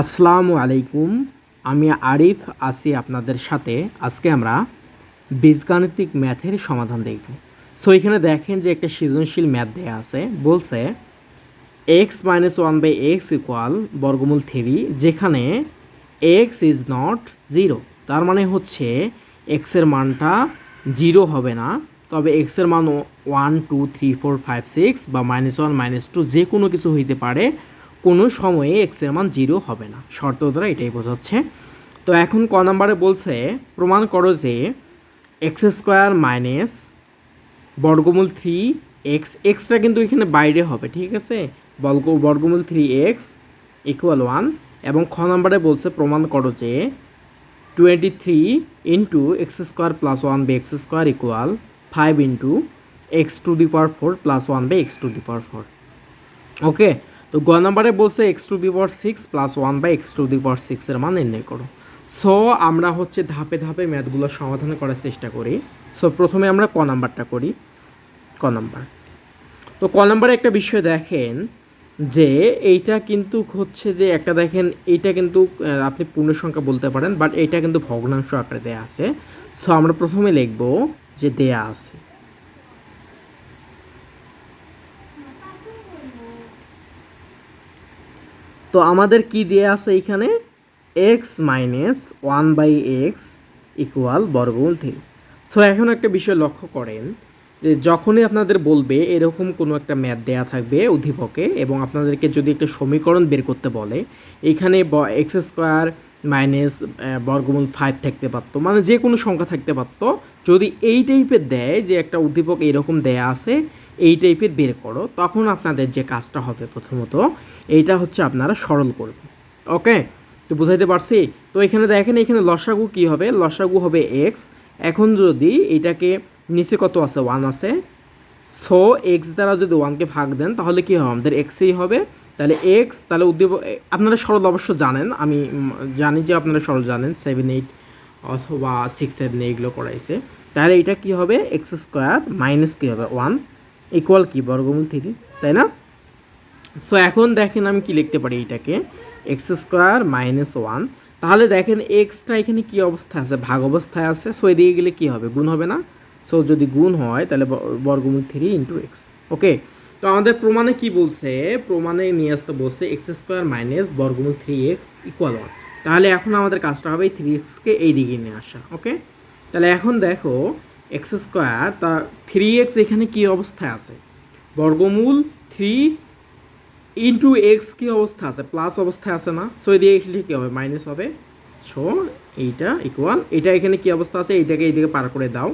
আসসালামু আলাইকুম, আমি আরিফ আছি আপনাদের সাথে। আজকে আমরা বীজগাণিতিক ম্যাথের সমাধান দেখব। সো এখানে দেখেন যে একটা সৃজনশীল ম্যাথ দেওয়া আছে। বলছে x minus one by x equal বর্গমূল থ্রি, যেখানে এক্স ইজ নট জিরো তার মানে হচ্ছে এক্সের মানটা জিরো হবে না। তবে এক্সের মান one two three four five six বা মাইনাস ওয়ান মাইনাস টু যে কোনো কিছু হইতে পারে কোনো সময়ে এক্সের মান জিরো হবে না। শর্ত দ্বারা এটাই বোঝাচ্ছে। তো এখন ক নাম্বারে বলছে, প্রমাণ করো যে এক্স স্কোয়ার মাইনাস বর্গমূল থ্রি এক্স এক্সটা কিন্তু এখানে বাইরে হবে, ঠিক আছে? বর্গ, বর্গমূল থ্রি এক্স ইকুয়াল ওয়ান এবং খ নাম্বারে বলছে, প্রমাণ করো যে twenty three into x square plus one by x square equal five into x to the power four plus one by x to the power four okay তো গ নাম্বারে বলছে x to the power six plus one by x to the power সিক্সের মান নির্ণয় করো। So আমরা হচ্ছে ধাপে ধাপে ম্যাথগুলো সমাধান করার চেষ্টা করি। সো প্রথমে আমরা ক নাম্বারটা করি। ক নাম্বার। তো ক নাম্বারে একটা বিষয় দেখেন যে, এইটা কিন্তু হচ্ছে যে একটা দেখেন, এইটা কিন্তু আপনি পূর্ণ সংখ্যা বলতে পারেন বাট এইটা কিন্তু ভগ্নাংশ আকারে দেয়া আছে। সো আমরা প্রথমে লিখব যে দেয়া আছে। তো আমাদের কি দেয়া আছে এখানে? X minus one by x equal বর্গমূল থ্রি সো এখন একটা বিষয় লক্ষ্য করেন যে যখনই আপনাদের বলবে এরকম কোনো একটা ম্যাথ দেয়া থাকবে উদ্দীপকে এবং আপনাদেরকে যদি একটা সমীকরণ বের করতে বলে, এখানে এক্স স্কোয়ার মাইনাস বর্গমূল ফাইভ থাকতে পারতো মানে যে কোনো সংখ্যা থাকতে পারতো, যদি এই টাইপের দেয় যে একটা উদ্দীপক এরকম দেয়া আছে এই টাইপের বের করো, তখন আপনাদের যে কাজটা হবে প্রথমত, এইটা হচ্ছে আপনারা সরল করবেন ওকে তো বুঝাইতে পারছি? তো এখানে দেখেন, এখানে লসাগু কি হবে? লসাগু হবে এক্স এখন যদি এটাকে নিচে কত আছে? ওয়ান আছে। সো এক্স দ্বারা যদি ওয়ানকে ভাগ দেন, তাহলে কি হবে? আমাদের এক্সই হবে। তাহলে এক্স তাহলে উদ্দীপ আপনারা সরল অবশ্য জানেন। আমি জানি যে আপনারা সরল জানেন। সেভেন এইট অথবা সিক্স সেভেন এইগুলো করাইছে। তাহলে এটা কি হবে? এক্স স্কোয়ার মাইনাস কী হবে? ওয়ান ইকুয়াল কি বর্গমূল থ্রি তাই না? সো এখন দেখেন আমি কি লিখতে পারি এটাকে এক্স স্কোয়ার মাইনাস ওয়ান তাহলে দেখেন এক্সটা এখানে কি অবস্থায় আছে? ভাগ অবস্থায় আছে। সো এদিকে গেলে কি হবে? গুণ হবে না? সো যদি গুণ হয়, তাহলে বর্গমূল থ্রি ইন্টু এক্স ওকে তো আমাদের প্রমাণে কি বলছে? প্রমাণে নিয়ে আসতে বলছে এক্স স্কোয়ার মাইনাস বর্গমূল থ্রি এক্স ইকুয়াল ওয়ান তাহলে এখন আমাদের কাজটা হবে থ্রি এক্সকে এই দিকে নিয়ে আসা। ওকে তাহলে এখন দেখো এক্স স্কোয়ার তা থ্রি এক্স এখানে কি অবস্থায় আছে? বর্গমূল থ্রি ইন্টু এক্স কি অবস্থা আছে? প্লাস অবস্থায় আছে না? সো এদিকে লিখলে কী হবে? মাইনাস হবে। সো এইটা ইকুয়াল এটা এখানে কি অবস্থা আছে? এইটাকে এইদিকে পার করে দাও।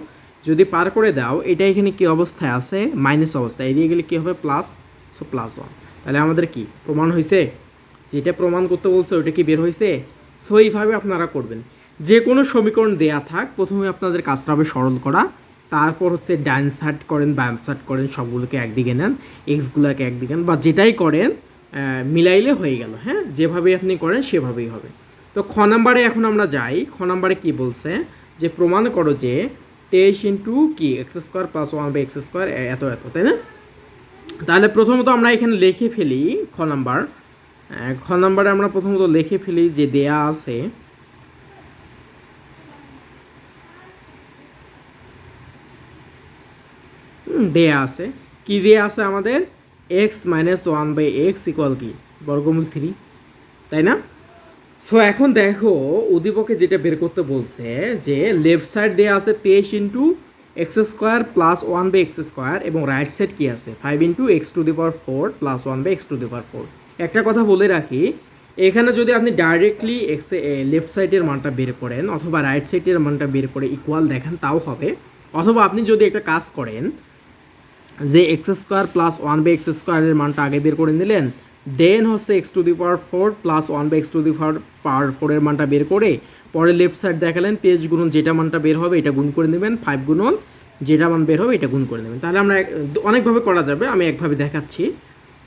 যদি পার করে দাও, এটা এখানে কি অবস্থায় আছে? মাইনাস অবস্থায়। এদিকে গেলে কি হবে? প্লাস সো প্লাস ওয়ান তাহলে আমাদের কি প্রমাণ হয়েছে যেটা প্রমাণ করতে বলছে, ওইটা কি বের হয়েছে সো এইভাবে আপনারা করবেন। যে কোনো সমীকরণ দেয়া থাক, প্রথমে আপনাদের কাজটা হবে সরল করা। তারপর হচ্ছে ডান সাইড করেন, বাম সাইড করেন, সবগুলোকে একদিকে নেন এক্সগুলোকে একদিকে নেন, বা যেটাই করেন মিলাইলে হয়ে গেল হ্যাঁ? যেভাবে আপনি করেন, সেভাবেই হবে। তো খ নাম্বারে এখন আমরা যাই। খ নাম্বারে কি বলছে? যে প্রমাণ করো যে তেইশ ইন্টু কি? X square plus one by x square এত এত, তাই না? তাহলে প্রথমত আমরা এখানে লিখে ফেলি খ নাম্বার। খ নাম্বারে আমরা প্রথমত লিখে ফেলি যে দেয়া আছে দেয়া আছে। কি দেয়া আছে আমাদের? X minus one by x equal কি? বর্গমূল থ্রি তাই না? সো এখন দেখো, উদ্দীপকে যেটা বের করতে বলছে যে লেফট সাইড দেয়া আছে তেইশ into x square plus one by x square এবং রাইট সাইড কি আছে? Five into x to the power four plus one by x to the power four একটা কথা বলে রাখি, এখানে যদি আপনি ডাইরেক্টলি এক্স লেফট সাইডের মানটা বের করেন অথবা রাইট সাইডের মানটা বের করে ইকুয়াল দেখেন, তাও হবে। অথবা আপনি যদি একটা কাজ করেন যে x square plus one by x স্কোয়ারের মানটা আগে বের করে নিলেন, দেন হচ্ছে x to the power four plus one by x to the power power ফোরের মানটা বের করে পরে লেফট সাইড দেখালেন তেইশ গুণন যেটা মানটা বের হবে এটা গুণ করে নেবেন ফাইভ গুণন যেটা মান বের হবে এটা গুণ করে নেবেন। তাহলে আমরা অনেকভাবে করা যাবে, আমি একভাবে দেখাচ্ছি।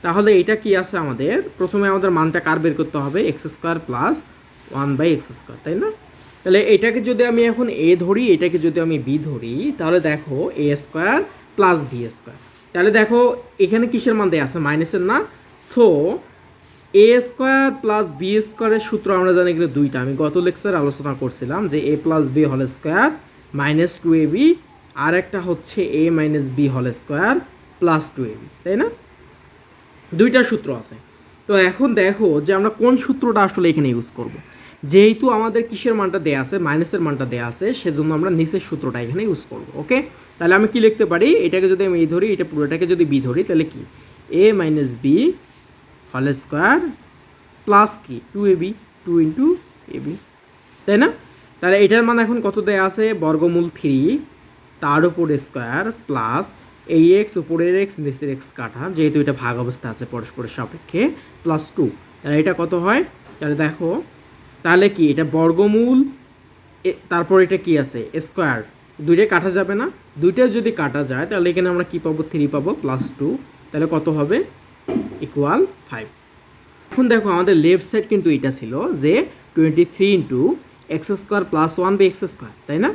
তাহলে এটা কি আছে আমাদের? প্রথমে আমাদের মানটা কার বের করতে হবে? X square plus one by x square, তাই না? তাহলে এটাকে যদি আমি এখন এ ধরি, এটাকে যদি আমি বি ধরি, তাহলে দেখো a square plus b square তাহলে দেখো, এখানে কিসের মান দেয়া আছে? মাইনাসের না? So a square plus b স্কোয়ারের সূত্র আমরা জানি এখানে দুইটা। আমি গত লেকচারে আলোচনা করছিলাম যে এ প্লাস বি হল square minus two a b আর একটা হচ্ছে এ মাইনাস বি হল square plus two a b তাই না? দুইটা সূত্র আছে। তো এখন দেখো যে আমরা কোন সূত্রটা আসলে এখানে ইউজ করব। যেহেতু আমাদের কিসের মানটা দেয়া আছে? মাইনাসের মানটা দেয়া আছে, সেজন্য আমরা নিচের সূত্রটা এখানে ইউজ করব ওকে তাহলে আমি কি লিখতে পারি? এটাকে যদি আমি এই ধরি, এটা পুরোটাকে যদি বি ধরি, তাহলে কি? এ মাইনাস বি হল স্কোয়ার প্লাস কি two a b two into a b তাই না? তাহলে এটার মান এখন কত দেয়া আছে? বর্গমূল থ্রি তার উপর স্কোয়ার প্লাস এই এক্স উপরের এক্স নিচের এক্স কাটা যেহেতু এটা ভাগ অবস্থা আছে পরস্পরের সাপেক্ষে প্লাস টু তাহলে এটা কত হয়? তাহলে দেখো তাহলে কি? এটা বর্গমূল তারপর এটা কি আছে? স্কোয়ার। দুইটাই কাটা যাবে না? দুইটাই যদি কাটা যায়, তাহলে এখানে আমরা কি পাবো? থ্রি পাবো প্লাস টু তাহলে কত হবে? ইকুয়াল ফাইভ এখন দেখো, আমাদের লেফট সাইড কিন্তু এটা ছিল যে twenty three into x square plus one by x square তাই না?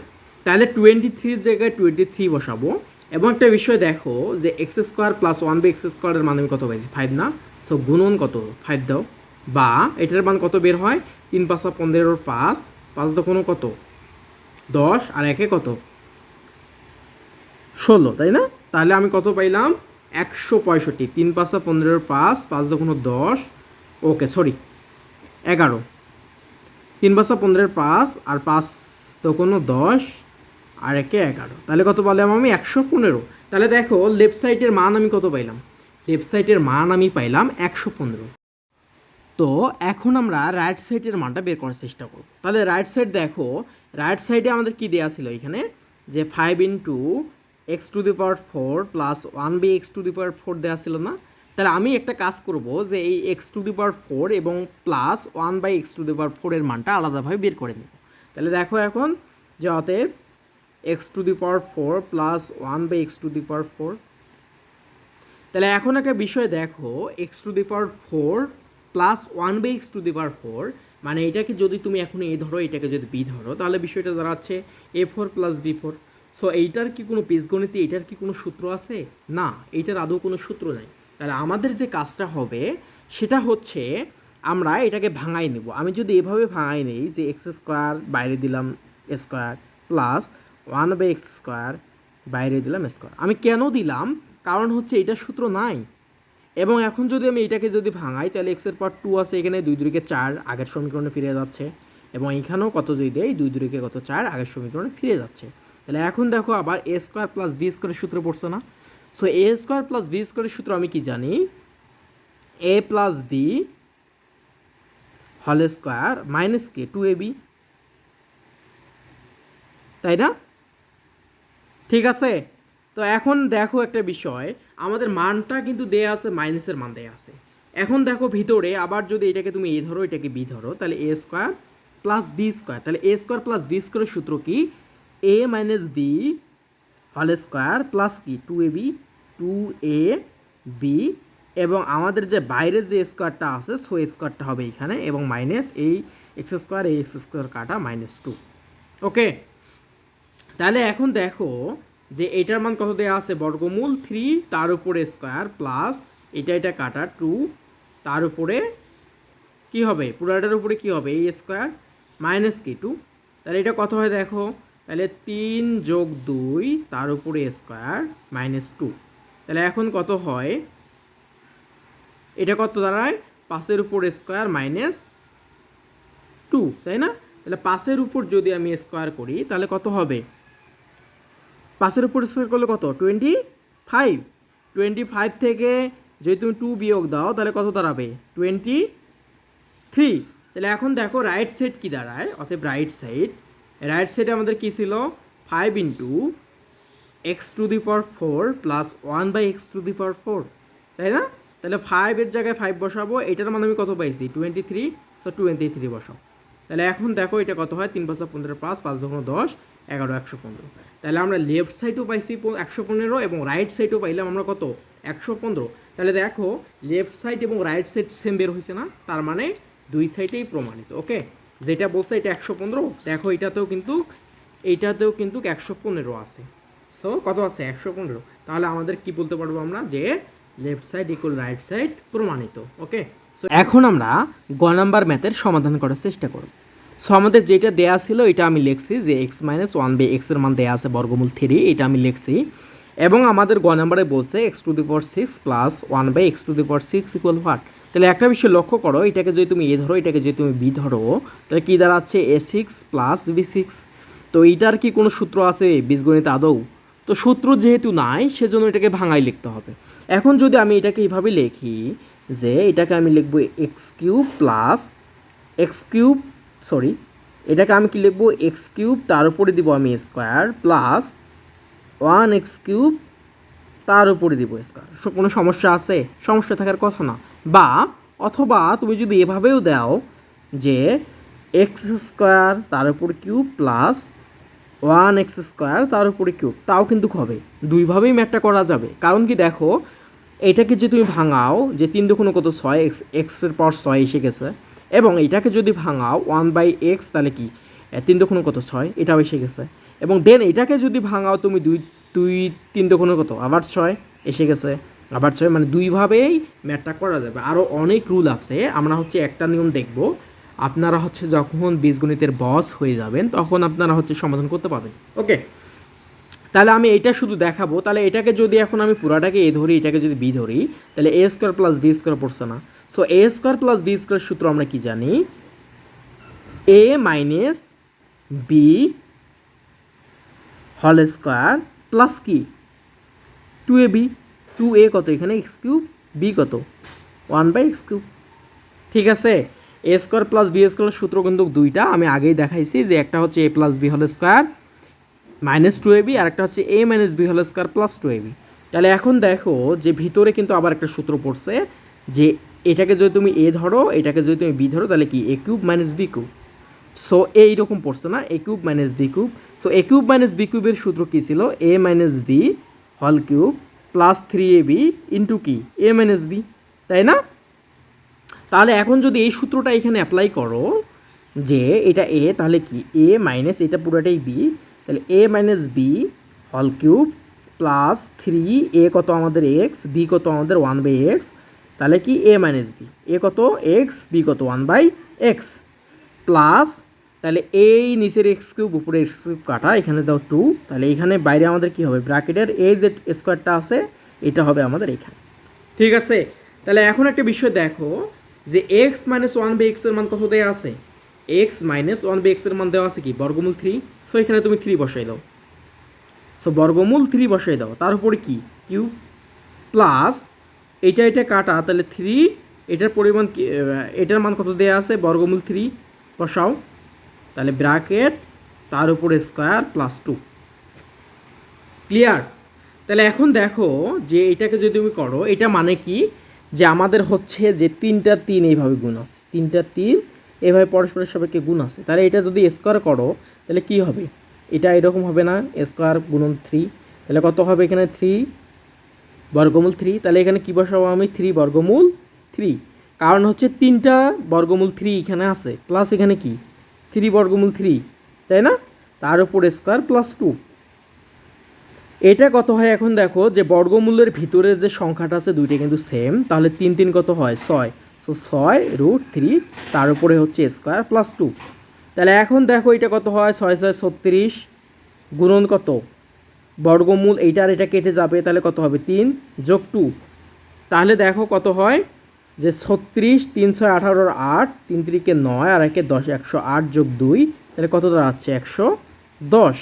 তাহলে টোয়েন্টি থ্রির জায়গায় টোয়েন্টি থ্রি বসাবো। এবং একটা বিষয় দেখো যে x square plus one by x স্কোয়ারের মান আমি কত পাইছি? ফাইভ না? সো গুণন কত? ফাইভ দাও। বা এটার মান কত বের হয়? তিন পাঁচা পনেরোর পাঁচ পাঁচ দোকানো কত? দশ আর একে কত? ষোলো, তাই না? তাহলে আমি কত পাইলাম? একশো পঁয়ষট্টি। তিন পাঁচা পনেরোর পাঁচ পাঁচ দোকানো দশ, ওকে সরি এগারো। তিন পাঁচা পনেরোর পাঁচ আর পাঁচ দোকানো দশ আর একে এগারো। তাহলে কত পাইলাম আমি? একশো পনেরো। তাহলে দেখো লেফট সাইডের মান আমি কত পাইলাম? লেফট সাইডের মান আমি পাইলাম একশো পনেরো। তো এখন আমরা রাইট সাইডের মানটা বের করার চেষ্টা করব। তাহলে রাইট সাইড দেখো রাইট সাইডে আমাদের কি দেওয়া ছিল এখানে? যে five into x to the power four plus one by x to the power four দেওয়া ছিল না? তাহলে আমি একটা কাজ করব যে এই x to the power four এবং plus one by x to the power ফোরের মানটা আলাদাভাবে বের করে নেব। তাহলে দেখো এখন যে অতএব x to the power four plus one by x to the power four তাহলে এখন একটা বিষয় দেখো x to the power four plus one by x to the power four মানে এটাকে যদি তুমি এখন এ ধরো, এটাকে যদি বি ধরো, তাহলে বিষয়টা দাঁড়াচ্ছে a four plus b four so এইটার কি কোনো বীজগণিতে, এটার কি কোনো সূত্র আছে? না এইটার আদৌ কোনো সূত্র নাই। তাহলে আমাদের যে কাজটা হবে, সেটা হচ্ছে আমরা এটাকে ভাঙাই নেব। আমি যদি এভাবে ভাঙাই নেই যে এক্স স্কোয়ার বাইরে দিলাম square plus one by x square বাইরে দিলাম স্কোয়ার আমি কেন দিলাম? কারণ হচ্ছে এটা সূত্র নাই। এবং এখন যদি আমি এটাকে যদি ভাঙাই, তাহলে এক্সের পর টু আছে এখানে, দুই দুরিকে চার আগের সমীকরণে ফিরে যাচ্ছে। এবং এখানেও কত যদি দেয় দুই দুরিকে কত চার আগের সমীকরণে ফিরে যাচ্ছে। তাহলে এখন দেখো আবার এ স্কোয়ার প্লাস বি স্কোয়ারের সূত্র পড়ছে না? So a square plus b স্কোয়ারের সূত্র আমি কি জানি? এ প্লাস বি হল স্কোয়ার মাইনাস কে টু এ বি তাই না? ঠিক আছে? তো এখন দেখো একটা বিষয়, আমাদের মানটা কিন্তু দেয়া আছে মাইনাসের মান দেয়া আছে। এখন দেখো ভিতরে, আবার যদি এটাকে তুমি এ ধরো, এটাকে বি ধরো, তাহলে a square plus b square তাহলে এ স্কোয়ার প্লাস বি স্কোয়ারের সূত্র কি? এ মাইনাস বি হল স্কোয়ার প্লাস কি? Two a b two a b এবং আমাদের যে বাইরের যে স্কোয়ারটা আছে সো স্কোয়ারটা হবে এখানে, এবং মাইনাস এই এক্স স্কোয়ার এই এক্স স্কোয়ার কাটা মাইনাস টু ওকে তাহলে এখন দেখো যে এটার মান কত দেওয়া আছে? বর্গমূল থ্রি তার উপরে স্কোয়ার প্লাস এটা এটা কাটা টু তার উপরে কি হবে? পুরাটার উপরে কি হবে? এই স্কোয়ার মাইনাস কি টু তাহলে এটা কত হয় দেখো? তাহলে তিন যোগ দুই, তার উপরে স্কোয়ার মাইনাস টু তাহলে এখন কত হয়? এটা কত দাঁড়ায়? পাঁচের উপর স্কোয়ার মাইনাস টু তাই না? তাহলে পাঁচের উপর যদি আমি স্কোয়ার করি, তাহলে কত হবে? পাঁচের উপর স্কোয়ার করলে কত? টোয়েন্টি ফাইভ টোয়েন্টি ফাইভ থেকে যদি তুমি টু বিয়োগ দাও, তাহলে কত দাঁড়াবে? টোয়েন্টি থ্রি তাহলে এখন দেখো রাইট সাইড কী দাঁড়ায়? অতএব রাইট সাইড রাইট সাইডে আমাদের কী ছিল? Five into x to the power four plus one by x to the power four তাই না? তাহলে ফাইভের জায়গায় ফাইভ বসাবো, এটার মানে আমি কত পাইছি? টোয়েন্টি থ্রি তো টোয়েন্টি থ্রি বসাও। তাহলে এখন দেখো এটা কত হয়? তিন পাঁচশো পনেরো পাঁচ পাঁচ দশমিক দশ, এগারো, একশো পনেরো। তাহলে আমরা লেফট সাইডও পাইছি একশো পনেরো এবং রাইট সাইডও পাইলাম আমরা কত? একশো পনেরো। তাহলে দেখো লেফট সাইড এবং রাইট সাইড সেম বের হয়েছে না? তার মানে দুই সাইডেই প্রমাণিত ওকে যেটা বলছে এটা একশো পনেরো, দেখো এটাতেও কিন্তু এইটাতেও কিন্তু একশো পনেরো আছে। সো কত আছে? একশো পনেরো। তাহলে আমাদের কি বলতে পারব আমরা? যে left side equal right side প্রমাণিত ওকে এখন আমরা গ নাম্বার ম্যাথের সমাধান করার চেষ্টা করব। সো আমাদের যেটা দেয়া ছিল, এটা আমি লিখছি যে এক্স মাইনাস ওয়ান বাই এক্সের মান দেয়া আছে বর্গমূল থ্রি, এটা আমি লিখছি। এবং আমাদের গ নাম্বারে বলছে x to the power six plus one by x to the power six equal what তাহলে একটা বিষয় লক্ষ্য করো, এটাকে যদি তুমি এ ধরো, এটাকে যদি তুমি বি ধরো, তাহলে কী দাঁড়াচ্ছে? A six plus b six তো এইটার কি কোনো সূত্র আছে? বীজগণিত আদৌ? তো সূত্র যেহেতু নাই, সেজন্য এটাকে ভাঙাই লিখতে হবে। এখন যদি আমি এটাকে এইভাবে লিখি যে এটাকে আমি লিখব x cube plus x cube sorry এটাকে আমি কি লিখব? এক্স কিউব, তার উপরে দিব আমি square plus one x cube, তার উপরে দিব স্কোয়ার কোনো সমস্যা আছে? সমস্যা থাকার কথা না। বা, অথবা তুমি যদি এভাবেও দাও যে এক্স স্কোয়ার তার উপর cube plus one x square তার উপরে কিউব, তাও কিন্তু হবে। দুইভাবেই ম্যাথটা করা যাবে। কারণ কি দেখো, এটাকে যদি তুমি ভাঙাও, যে তিন দুগুণ কত? ছয় এক্স এক্সের পর ছয় এসে গেছে। এবং এটাকে যদি ভাঙাও, ওয়ান বাই এক্স, তাহলে কি? তিন দুগুণ কত? ছয়, এটাও এসে গেছে। এবং দেন এটাকে যদি ভাঙাও, তুমি দুই দুই, তিন দুগুণ কত? আবার ছয় এসে গেছে। আবার ছয় মানে দুইভাবেই ম্যাথটা করা যাবে। আরও অনেক রুল আছে। আমরা হচ্ছে একটা নিয়ম দেখব। আপনারা হচ্ছে যখন বীজগণিতের বস হয়ে যাবেন, তখন আপনারা হচ্ছে সমাধান করতে পারবেন। ওকে তাহলে আমি এটা শুধু দেখাবো। তাহলে এটাকে যদি এখন আমি পুরাটাকে এ ধরি, এটাকে যদি বি ধরি, তাহলে a square plus b square পড়ছে না। So a square plus b square সূত্র আমরা কি জানি? এ মাইনাস বি হল স্কোয়ার প্লাস কি? Two a b two a কত এখানে? এক্স কিউব বি কত? ওয়ান বাই এক্স কিউব ঠিক আছে? A square plus b square সূত্র কিন্তু দুইটা। আমি আগেই দেখাইছি যে একটা হচ্ছে এ প্লাস বি হল square minus two a b আর একটা হচ্ছে এ মাইনাস বি হল square plus two a b তাহলে এখন দেখো যে ভিতরে কিন্তু আবার একটা সূত্র পড়ছে যে এটাকে যদি তুমি এ ধরো, এটাকে যদি তুমি বি ধরো, তাহলে কি a cube minus b cube so এইরকম পড়ছে না? A cube minus b cube so a cube minus b কিউবের সূত্র কী ছিল? এ মাইনাস বি হল cube plus three a b into কি? এ মাইনাস বি তাই না? তাহলে এখন যদি এই সূত্রটা এখানে অ্যাপ্লাই করো, যে এটা এ তাহলে কি? এ মাইনাস এটা পুরোটাই বি তাহলে এ মাইনাস বি হল কিউব প্লাস থ্রি এ কত আমাদের এক্স বি কত আমাদের ওয়ান বাই এক্স তাহলে কি এ মাইনাস বি এ কত এক্স বি কত ওয়ান বাই এক্স প্লাস তাহলে এই নিচের এক্স কিউব উপরে এক্স কিউব কাটা, এখানে দাও টু তাহলে এখানে বাইরে আমাদের কি হবে? ব্র্যাকেটের এই যে স্কোয়ারটা আছে, এটা হবে আমাদের এখানে। ঠিক আছে? তাহলে এখন একটা বিষয় দেখো যে এক্স মাইনাস ওয়ান বাই এক্সের মান কত দেওয়া আছে এক্স মাইনাস ওয়ান বাই এক্সের মান দেওয়া আছে কি? বর্গমূল থ্রি সো এখানে তুমি থ্রি বসাই দাও। সো বর্গমূল থ্রি বসাই দাও। তার উপরে কি? কিউ প্লাস এটা এটা কাটা, তাহলে থ্রি এটার পরিমাণ এটার মান কত দেওয়া আছে? বর্গমূল থ্রি বসাও। তাহলে ব্র্যাকেট তার উপরে স্কোয়ার প্লাস টু ক্লিয়ার তাহলে এখন দেখো যে এটাকে যদি তুমি করো, এটা মানে কি? যে আমাদের হচ্ছে যে তিনটা তিন এইভাবে গুণ আছে। তিনটা তিন এভাবে পরস্পরের সাপেক্ষে গুণ আছে। তাহলে এটা যদি স্কোয়ার করো, তাহলে কি হবে? এটা এরকম হবে না স্কোয়ার গুণন থ্রি তাহলে কত হবে এখানে থ্রি বর্গমূল থ্রি তাহলে এখানে কী বসাবো আমি? থ্রি বর্গমূল থ্রি কারণ হচ্ছে তিনটা বর্গমূল থ্রি এখানে আছে। প্লাস এখানে কি? থ্রি বর্গমূল থ্রি তাই না? তার উপর স্কোয়ার প্লাস টু এটা কত হয় এখন দেখো, যে বর্গমূলের ভিতরে যে সংখ্যাটা আছে দুইটা কিন্তু সেম তাহলে তিন তিন কত হয়? ছয়। সো ছয় রুট থ্রি তার উপরে হচ্ছে স্কোয়ার প্লাস টু তাহলে এখন দেখো এটা কত হয়? ছয় ছয়, ছত্রিশ গুণন কত? বর্গমূল এইটা আর এটা কেটে যাবে, তাহলে কত হবে? তিন যোগ টু তাহলে দেখো কত হয়? যে ছত্রিশ তিন ছয় আঠারোর আট, তিন তিরিকে নয় আর একে দশ, একশো আট যোগ দুই, তাহলে কত দাঁড়াচ্ছে? একশো দশ।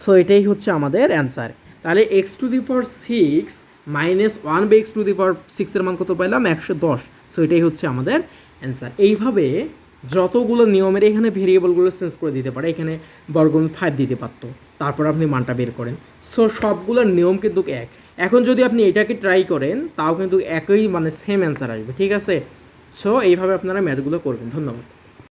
সো এটাই হচ্ছে আমাদের অ্যান্সার তাহলে x to the power six minus one by x to the power সিক্সের মান কত পাইলাম? একশো দশ। সো এটাই হচ্ছে আমাদের অ্যান্সার এইভাবে যতগুলো নিয়মের এখানে ভেরিয়েবলগুলো চেঞ্জ করে দিতে পারে, এখানে বর্গমূল ফাইভ দিতে পারতো। তারপর আপনি মানটা বের করেন। সো সবগুলোর নিয়ম কিন্তু এক। এখন যদি আপনি এটাকে ট্রাই করেন, তাও কিন্তু একই মানে সেম অ্যান্সার আসবে। ঠিক আছে? সো এইভাবে আপনারা ম্যাথগুলো করবেন। ধন্যবাদ।